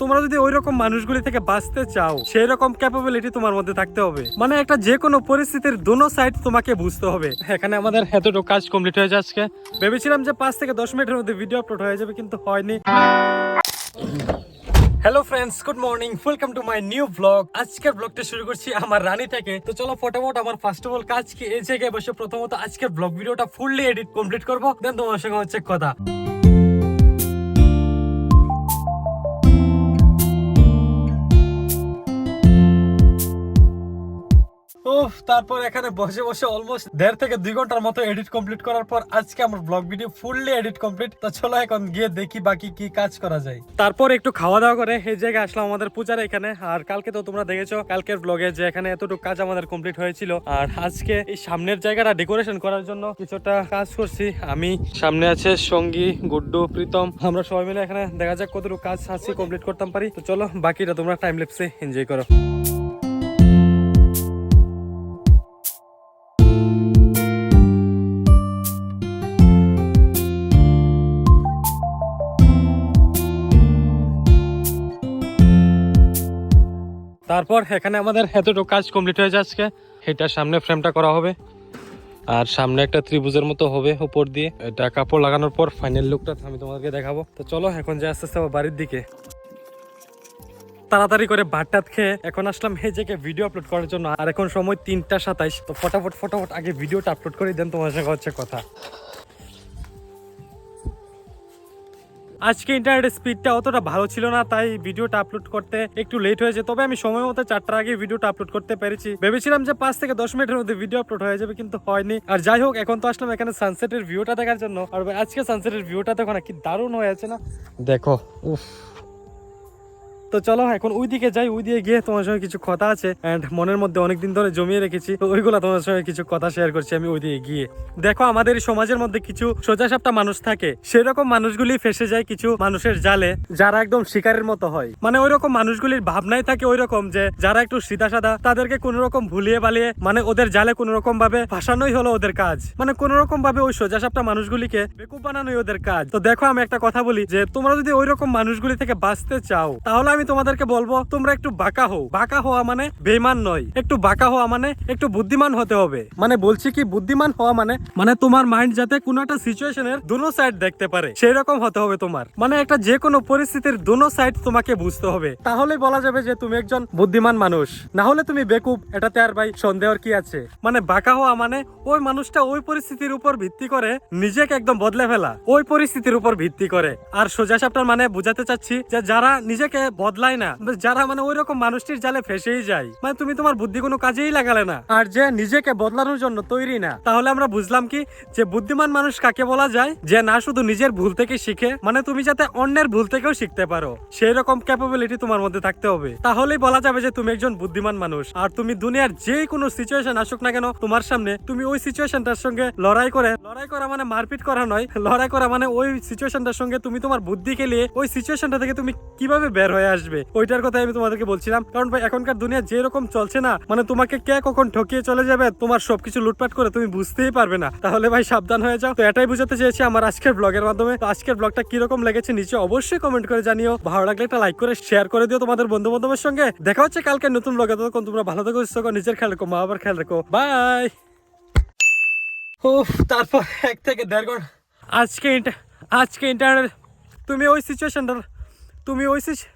তোমরা যদি ওই রকম মানুষগুলি থেকে বাঁচতে চাও সেই রকম ক্যাপাবিলিটি তোমার মধ্যে থাকতে হবে। মানে একটা যে কোনো পরিস্থিতির দোনো সাইড তোমাকে বুঝতে হবে। এখানে আমাদের এতটুকু কাজ কমপ্লিট হয়েছে আজকে। ভেবেছিলাম যে পাঁচ থেকে দশ মিনিটের মধ্যে ভিডিও আপলোড হয়ে যাবে, কিন্তু হয়নি। Hello friends good morning welcome to my new blog আজকের ব্লগটা শুরু করছি আমার রানী থেকে। তো চলো ফটোমোট আমার ফার্স্ট অফ অল কাজ কি? এই জায়গায় বসে প্রথমত আজকের ব্লগ ভিডিওটা ফুললি এডিট কমপ্লিট করব দেন তোমার সঙ্গে হচ্ছে কথা। তারপর এখানে বসে বসে অলমোস্ট দেড় থেকে দুই ঘণ্টার মতো এডিট কমপ্লিট করার পর আজকে আমার blog video fully edit complete তো চলো এখন গিয়ে দেখি বাকি কি কাজ করা যায়। তারপর একটু খাওয়া দাওয়া করে এই জায়গায় আসলাম আমাদের পূজার এখানে। আর কালকে তো তোমরা দেখেছ, কালকের ব্লগে যে এখানে এতটুকু কাজ আমাদের কমপ্লিট হয়েছিল। আর আজকে এই সামনের জায়গাটা ডেকোরেশন করার জন্য কিছুটা কাজ করছি। আমি, সামনে আছে সঙ্গী, গুড্ডু, প্রীতম। আমরা সবাই মিলে এখানে দেখা যাক কতটুকু কাজ আজকে কমপ্লিট করতাম পারি। তো চলো, বাকিটা তোমরা টাইম লেপসে এনজয় করো। তারপর এখানে আমাদের এতটুকু কাজ কমপ্লিট হয়েছে আজকে এটা সামনে ফ্রেমটা করা হবে। আর সামনে একটা ত্রিভুজের মতো হবে উপর দিয়ে। এটা কাপড় লাগানোর পর ফাইনাল লুকটা আমি তোমাদেরকে দেখাবো। তো চলো, এখন যে আস্তে আস্তে বাড়ির দিকে। তাড়াতাড়ি করে ভাত টাত খেয়ে এখন আসলাম জায়গায় ভিডিও আপলোড করার জন্য। আর এখন সময় তিনটা সাতাইশ। তো ফটাফট ফটাফট আগে ভিডিওটা আপলোড করে দেন, তোমার সঙ্গে হচ্ছে কথা। আজকে ইন্টারনেটের স্পিডটা অতটা ভালো ছিল না, তাই ভিডিওটা আপলোড করতে একটু লেট হয়েছে। তবে আমি সময় মতো চারটার আগে ভিডিওটা আপলোড করতে পেরেছি। ভেবেছিলাম যে পাঁচ থেকে দশ মিনিটের মধ্যে ভিডিও আপলোড হয়ে যাবে, কিন্তু হয়নি। আর যাই হোক, এখন তো আসলাম এখানে সানসেটের ভিউটা দেখার জন্য। আর আজকে সানসেটের ভিউটা দেখো না কি দারুণ হয়ে আছে না? দেখো, উফ। তো চলো, এখন ওই দিকে যাই ওই দিকে গিয়ে তোমার সঙ্গে কিছু কথা আছে এন্ড মনের মধ্যে অনেকদিন ধরে জমিয়ে রেখেছি, তো ওইগুলো তোমার সঙ্গে কিছু কথা শেয়ার করছি আমি ওই দিকে গিয়ে। দেখো, আমাদের সমাজের মধ্যে কিছু সোজা সাপটা মানুষ থাকে, সেরকম মানুষগুলি ফেসে যায় কিছু মানুষের জালে, যারা একদম শিকারের মতো হয়। মানে ওই রকম মানুষগুলির ভাবনাই থাকে ওই রকম যে, যারা একটু সিধা সাদা তাদেরকে কোন রকম ভুলিয়ে বালিয়ে মানে ওদের জালে কোন রকম ভাবে ফাঁসানোই হলো ওদের কাজ। মানে কোন রকম ভাবে ওই সোজা সাপটা মানুষগুলিকে বেকুব বানানোই ওদের কাজ। তো দেখো, আমি একটা কথা বলি যে, তোমরা যদি ওই রকম মানুষগুলি থেকে বাঁচতে চাও, তাহলে আমি তোমাদেরকে বলব, তোমরা একটু বাঁকা হও। বাঁকা হওয়া মানে বেমান নয়, একটু বাঁকা হওয়া মানে একটু বুদ্ধিমান হতে হবে। মানে বলছি কি, বুদ্ধিমান হওয়া মানে মানে তোমার মাইন্ড যাতে কোনো একটা সিচুয়েশনের দুনো সাইড দেখতে পারে সেই রকম হতে হবে তোমার। মানে একটা যে কোনো পরিস্থিতির দুনো সাইড তোমাকে বুঝতে হবে। তাহলে বলা যাবে যে তুমি একজন বুদ্ধিমান মানুষ। না হলে তুমি বেকুব, এটাতে আর ভাই সন্দেহর কি আছে? মানে বাঁকা হওয়া মানে ওই মানুষটা ওই পরিস্থিতির উপর ভিত্তি করে নিজেকে একদম বদলে ফেলা। ওই পরিস্থিতির উপর ভিত্তি করে। আর সোজা সাপটার মানে বুঝাতে চাচ্ছি যে যারা নিজেকে বদলায় না। যারা মানে ওই রকম মানুষটির জালে ফেসেই যায়। মানে তুমি তোমার বুদ্ধি কোনো কাজেই লাগালে না। আর যে নিজেকে বদলানোর জন্য তৈরি না, তাহলে আমরা বুঝলাম কি যে বুদ্ধিমান মানুষ কাকে বলা যায়? যে না, শুধু নিজের ভুল থেকে শিখে। মানে তুমি যাতে অন্যের ভুল থেকেও শিখতে পারো। সেই রকম ক্যাপাবিলিটি তোমার মধ্যে থাকতে হবে। তাহলেই বলা যাবে যে তুমি একজন বুদ্ধিমান মানুষ। আর তুমি দুনিয়ার যে কোনো সিচুয়েশন আসুক না কেন, তোমার সামনে তুমি ওই সিচুয়েশনটার সঙ্গে লড়াই করে, লড়াই করা মানে মারপিট করা নয়, লড়াই করা মানে ওই সিচুয়েশনটার সঙ্গে তুমি তোমার বুদ্ধি খেলিয়ে ওই সিচুয়েশনটা থেকে তুমি কীভাবে বের হয়ে আসবে। ওইটার কথা আমি তোমাদেরকে বলছিলাম। কারণ ভাই এখনকার দুনিয়া যেরকম চলছে না মানে তোমাকে কে কখন ঠকিয়ে চলে যাবে তোমার সবকিছু লুটপাট করে তুমি বুঝতেই পারবে না। তাহলে ভাই সাবধান হয়ে যাও। তো এটাই বুঝাতে চেয়েছি আমার আজকের ব্লগের মাধ্যমে। তো আজকের ব্লগটা কীরকম লেগেছে নিচে অবশ্যই কমেন্ট করে জানিও। ভালো লাগলে একটা লাইক করে শেয়ার করে দিও তোমাদের বন্ধু বান্ধবের সঙ্গে। দেখা হচ্ছে কালকে নতুন ব্লগে ততক্ষণ তোমরা ভালো থাকো থাকো, নিজের খেয়াল রেখো মা বাবার খেয়াল রেখো। বাই উফ তারপর এক থেকে দেড় ঘণ্টা। আজকে আজকে ইন্টারনেট তুমি ওই সিচুয়েশনটার তুমি ওই সিচ-